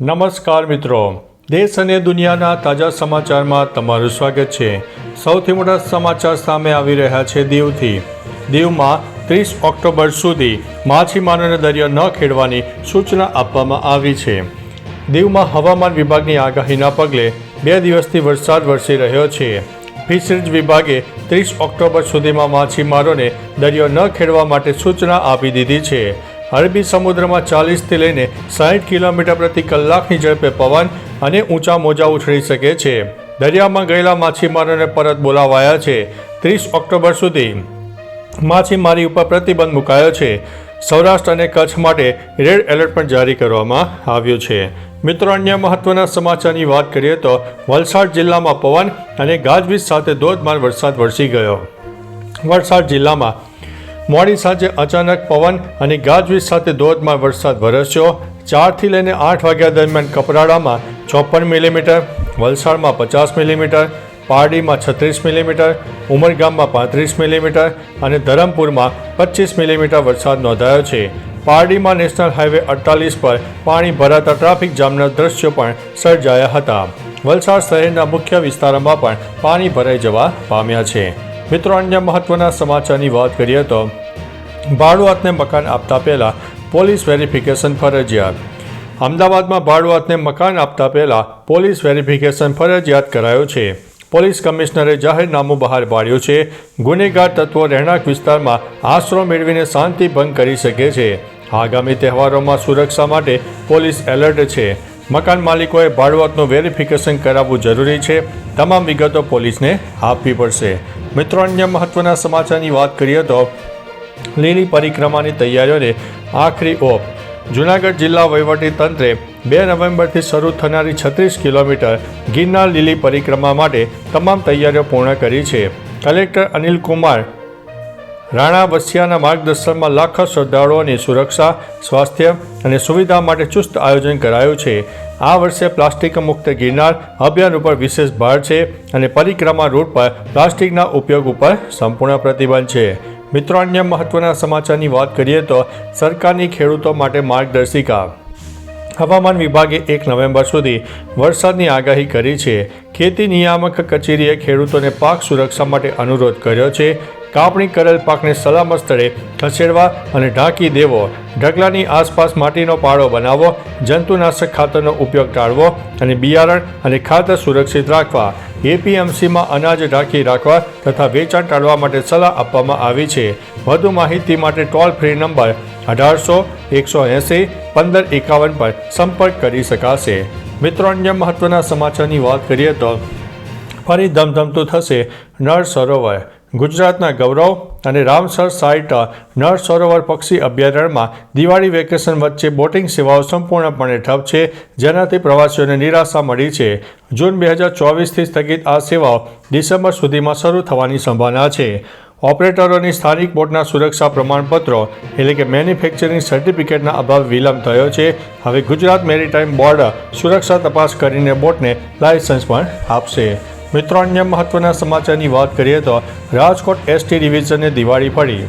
નમસ્કાર મિત્રો. દેશ અને દુનિયાના તાજા સમાચારમાં તમારું સ્વાગત છે. સૌથી મોટા સમાચાર સામે આવી રહ્યા છે દીવથી. દીવમાં ત્રીસ ઓક્ટોબર સુધી માછીમારોને દરિયો ન ખેડવાની સૂચના આપવામાં આવી છે. દીવમાં હવામાન વિભાગની આગાહીના પગલે બે દિવસથી વરસાદ વરસી રહ્યો છે. ફિશરીઝ વિભાગે ત્રીસ ઓક્ટોબર સુધીમાં માછીમારોને દરિયો ન ખેડવા માટે સૂચના આપી દીધી છે. અરબી સમુદ્રમાં ચાલીસથી લઈને સાઠ કિલોમીટર પ્રતિ કલાકની ઝડપે પવન અને ઊંચા મોજા ઉછળી શકે છે. દરિયામાં ગયેલા માછીમારોને પરત બોલાવાયા છે. ત્રીસ ઓક્ટોબર સુધી માછીમારી ઉપર પ્રતિબંધ મુકાયો છે. સૌરાષ્ટ્ર અને કચ્છ માટે રેડ એલર્ટ પણ જારી કરવામાં આવ્યું છે. મિત્રો, અન્ય મહત્વના સમાચારની વાત કરીએ તો વલસાડ જિલ્લામાં પવન અને ગાજવીજ સાથે ધોધમાર વરસાદ વરસી ગયો. વલસાડ જિલ્લામાં મોડી સાંજે અચાનક પવન અને ગાજવીજ સાથે ધોધમાર વરસાદ વરસ્યો. ચારથી લઈને આઠ વાગ્યા દરમિયાન કપરાડામાં ચોપન મિલીમીટર, વલસાડમાં પચાસ મિલીમીટર, પારડીમાં છત્રીસ મિલીમીટર, ઉમરગામમાં પાંત્રીસ મિલીમીટર અને ધરમપુરમાં પચીસ મિલીમીટર વરસાદ નોંધાયો છે. પારડીમાં નેશનલ હાઈવે અડતાલીસ પર પાણી ભરાતા ટ્રાફિક જામના દ્રશ્યો પણ સર્જાયા હતા. વલસાડ શહેરના મુખ્ય વિસ્તારોમાં પણ પાણી ભરાઈ જવા પામ્યા છે. મિત્રો, અન્ય મહત્વના સમાચારની વાત કરીએ તો ભાડુઆતને મકાન આપતા પહેલાં પોલીસ વેરિફિકેશન ફરજિયાત. અમદાવાદમાં ભાડુઆતને મકાન આપતા પહેલાં પોલીસ વેરિફિકેશન ફરજિયાત કરાયો છે. પોલીસ કમિશનરે જાહેરનામું બહાર પાડ્યું છે. ગુનેગાર તત્વો રહેણાંક વિસ્તારમાં આશરો મેળવીને શાંતિ ભંગ કરી શકે છે. આગામી તહેવારોમાં સુરક્ષા માટે પોલીસ એલર્ટ છે. મકાન માલિકોએ ભાડુઆતનું વેરિફિકેશન કરાવવું જરૂરી છે. તમામ વિગતો પોલીસને આપવી પડશે. મિત્રો, અન્ય મહત્વના સમાચારની વાત કરીએ તો લીલી પરિક્રમાની તૈયારીઓને આખરી ઓપ. જૂનાગઢ જિલ્લા વહીવટી તંત્રે બે નવેમ્બરથી શરૂ થનારી છત્રીસ કિલોમીટર ગિરનાર લીલી પરિક્રમા માટે તમામ તૈયારીઓ પૂર્ણ કરી છે. કલેક્ટર અનિલ કુમાર, રાણા વસિયાના માર્ગદર્શનમાં લાખો શ્રદ્ધાળુઓની સુરક્ષા, સ્વાસ્થ્ય અને સુવિધા માટે ચુસ્ત આયોજન કરાયું છે. આ વર્ષે પ્લાસ્ટિક મુક્ત ગિરનાર અભિયાન ઉપર વિશેષ ભાર છે અને પરિક્રમા રૂટ પર પ્લાસ્ટિકના ઉપયોગ ઉપર સંપૂર્ણ પ્રતિબંધ છે. મિત્રો, અન્ય મહત્વના સમાચારની વાત કરીએ તો સરકારની ખેડૂતો માટે માર્ગદર્શિકા. હવામાન વિભાગે એક નવેમ્બર સુધી વરસાદની આગાહી કરી છે. ખેતી નિયામક કચેરીએ ખેડૂતોને પાક સુરક્ષા માટે અનુરોધ કર્યો છે. કાપણી કરેલ પાકને સલામત સ્થળે ખસેડવા અને ઢાંકી દેવો. ઢગલાની આસપાસ માટીનો પાડો બનાવવો જંતુનાશક ખાતરનો ઉપયોગ ટાળવો અને બિયારણ અને ખાતર સુરક્ષિત રાખવા. એપીએમસીમાં અનાજ ઢાંકી રાખવા તથા વેચાણ ટાળવા માટે સલાહ આપવામાં આવી છે. વધુ માહિતી માટે ટોલ ફ્રી નંબર અઢારસો, એકસો એંસી, પંદર એકાવન પર સંપર્ક કરી શકાશે. મિત્રો, અન્ય મહત્વના સમાચારની વાત કરીએ તો ફરી ધમધમતું થશે નળ સરોવર. ગુજરાતના ગૌરવ અને રામસર સાઇટ નળ સરોવર પક્ષી અભયારણ્યમાં દિવાળી વેકેશન વચ્ચે બોટિંગ સેવાઓ સંપૂર્ણપણે ઠપ છે, જેનાથી પ્રવાસીઓને નિરાશા મળી છે. જૂન બે હજાર ચોવીસથી સ્થગિત આ સેવાઓ ડિસેમ્બર સુધીમાં શરૂ થવાની સંભાવના છે. ઓપરેટરોની સ્થાનિક બોટના સુરક્ષા પ્રમાણપત્રો એટલે કે મેન્યુફેક્ચરિંગ સર્ટિફિકેટના અભાવ વિલંબ થયો છે. હવે ગુજરાત મેરીટાઈમ બોર્ડ સુરક્ષા તપાસ કરીને બોટને લાયસન્સ પણ આપશે. મિત્રો, અન્ય મહત્વના સમાચારની વાત કરીએ તો રાજકોટ એસટી ડિવિઝનને દિવાળી પડી.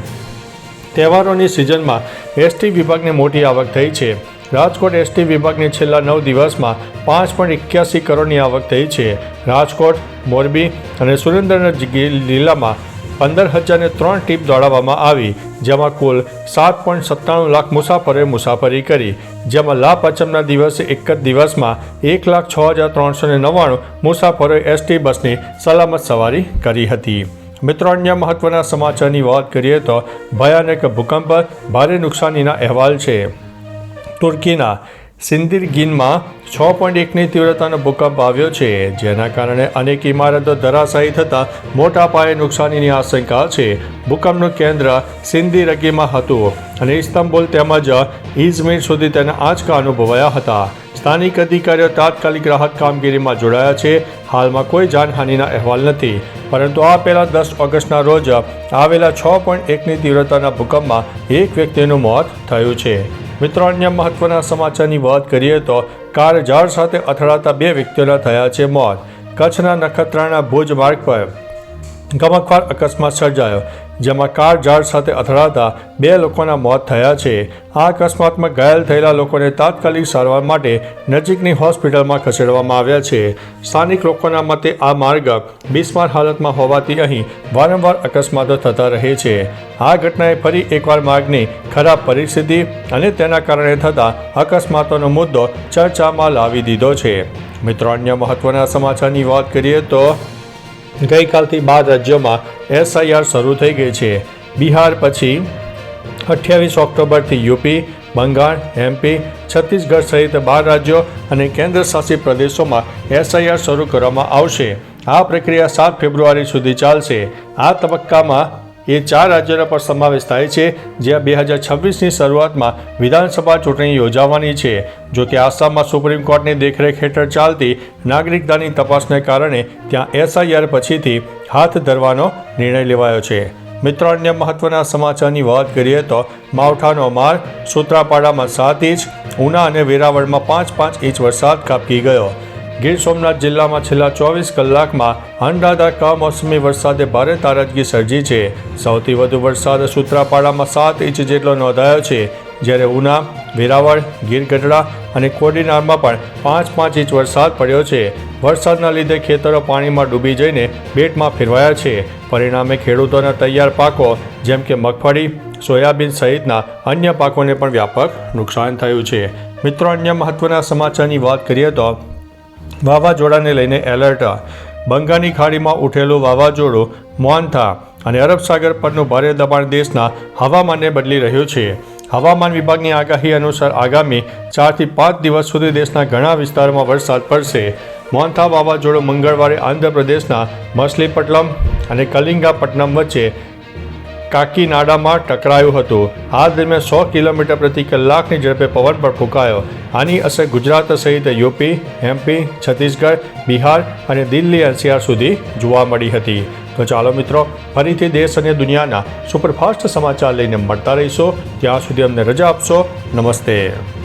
તહેવારોની સિઝનમાં એસટી વિભાગને મોટી આવક થઈ છે. રાજકોટ એસટી વિભાગને છેલ્લા નવ દિવસમાં પાંચ પોઈન્ટ એક્યાસી કરોડની આવક થઈ છે. રાજકોટ, મોરબી અને સુરેન્દ્રનગર જિલ્લામાં પંદર હજારને ત્રણ ટીપ દોડાવવામાં આવી, જેમાં કુલ સાત પોઈન્ટ સત્તાણું લાખ મુસાફરોએ મુસાફરી કરી, જેમાં લાભ પચમના દિવસે એક જ દિવસમાં એક લાખ છ હજાર ત્રણસો ને નવ્વાણું મુસાફરોએ એસટી બસની સલામત સવારી કરી હતી. મિત્રો, અન્ય મહત્વના સમાચારની વાત કરીએ તો ભયાનક ભૂકંપ, ભારે નુકસાનીના અહેવાલ છે. તુર્કીના સિંદિરગીનમાં છ પોઈન્ટ એકની તીવ્રતાનો ભૂકંપ આવ્યો છે, જેના કારણે અનેક ઇમારતો ધરાશાયી થતાં મોટા પાયે નુકસાનીની આશંકા છે. ભૂકંપનું કેન્દ્ર સિંદિરગીમાં હતું અને ઇસ્તંબુલ તેમજ ઇઝમીર સુધી તેના આંચકા અનુભવાયા હતા. સ્થાનિક અધિકારીઓ તાત્કાલિક રાહત કામગીરીમાં જોડાયા છે. હાલમાં કોઈ જાનહાનિના અહેવાલ નથી. પરંતુ આ પહેલાં દસ ઓગસ્ટના રોજ આવેલા છ પોઈન્ટ એકની તીવ્રતાના ભૂકંપમાં એક વ્યક્તિનું મોત થયું છે. મિત્રો, અન્ય મહત્વના સમાચારની વાત કરીએ તો કાર ઝાડ સાથે અથડાતા બે વ્યક્તિઓના થયા છે મોત. કચ્છના નખત્રાણા ભુજ માર્ગ પર ગમકવાર અકસ્માત સર્જાયો. જેમાં કાર ઝાડ સાથે અથડાતા બે લોકોના મોત થયા છે. આ અકસ્માતમાં ઘાયલ થયેલા લોકોને તાત્કાલિક સારવાર માટે નજીકની હોસ્પિટલમાં ખસેડવામાં આવ્યા છે. સ્થાનિક લોકોના મતે આ માર્ગ બિસ્માર હાલતમાં હોવાથી અહીં વારંવાર અકસ્માતો થતા રહે છે. આ ઘટનાએ ફરી એકવાર માર્ગની ખરાબ પરિસ્થિતિ અને તેના કારણે થતા અકસ્માતોનો મુદ્દો ચર્ચામાં લાવી દીધો છે. મિત્રો, અન્ય મહત્વના સમાચારની વાત કરીએ તો ગઈકાલથી બાર રાજ્યોમાં એસઆઈઆર શરૂ થઈ ગઈ છે. બિહાર પછી અઠ્યાવીસ ઓક્ટોબરથી યુપી, બંગાળ, એમપી, છત્તીસગઢ સહિત બાર રાજ્યો અને કેન્દ્ર શાસિત પ્રદેશોમાં એસઆઈઆર શરૂ કરવામાં આવશે. આ પ્રક્રિયા સાત ફેબ્રુઆરી સુધી ચાલશે. આ તબક્કામાં એ ચાર રાજ્યોનો પણ સમાવેશ થાય છે જ્યાં બે હજાર છવ્વીસની શરૂઆતમાં વિધાનસભા ચૂંટણી યોજાવાની છે. જો કે આસામમાં સુપ્રીમ કોર્ટની દેખરેખ હેઠળ ચાલતી નાગરિકતાની તપાસને કારણે ત્યાં એસઆઈઆર પછીથી હાથ ધરવાનો નિર્ણય લેવાયો છે. મિત્રો, અન્ય મહત્વના સમાચારની વાત કરીએ તો માવઠાનો માર સુત્રાપાડામાં સાત ઇંચ, ઉના અને વેરાવળમાં પાંચ પાંચ ઇંચ વરસાદ કાપકી ગયો. ગીર સોમનાથ જિલ્લામાં છેલ્લા ચોવીસ કલાકમાં અનરાધા કમોસમી વરસાદે ભારે તારાજગી સર્જી છે. સૌથી વધુ વરસાદ સુત્રાપાડામાં સાત ઇંચ જેટલો નોંધાયો છે. જ્યારે ઉના, વેરાવળ ગીર ગઢડા અને કોડીનારમાં પણ પાંચ પાંચ ઇંચ વરસાદ પડ્યો છે. વરસાદના લીધે ખેતરો પાણીમાં ડૂબી જઈને બેટમાં ફેરવાયા છે. પરિણામે ખેડૂતોના તૈયાર પાકો, જેમ કે મગફળી, સોયાબીન સહિતના અન્ય પાકોને પણ વ્યાપક નુકસાન થયું છે. મિત્રો, અન્ય મહત્વના સમાચારની વાત કરીએ તો વાવાઝોડાને લઈને એલર્ટ. બંગાળની ખાડીમાં ઉઠેલું વાવાઝોડું મોન્થા અને અરબ સાગર પરનું ભારે દબાણ દેશના હવામાનને બદલી રહ્યું છે. હવામાન વિભાગની આગાહી અનુસાર આગામી ચારથી પાંચ દિવસ સુધી દેશના ઘણા વિસ્તારોમાં વરસાદ પડશે. મોન્થા વાવાઝોડું મંગળવારે આંધ્રપ્રદેશના મછલીપટ્ટનમ અને કલિંગાપટ્ટનમ વચ્ચે કાકીનાડામાં ટકરાયું હતું. આ દરમિયાન સો કિલોમીટર પ્રતિ કલાકની ઝડપે પવન પણ ફૂંકાયો. આની અસર ગુજરાત સહિત યુપી એમપી છત્તીસગઢ, બિહાર અને દિલ્હી એનસીઆર સુધી જોવા મળી હતી. તો ચાલો મિત્રો, ફરીથી દેશ અને દુનિયાના સુપરફાસ્ટ સમાચાર લઈને મળતા રહીશો. ત્યાં સુધી અમને રજા આપશો. નમસ્તે.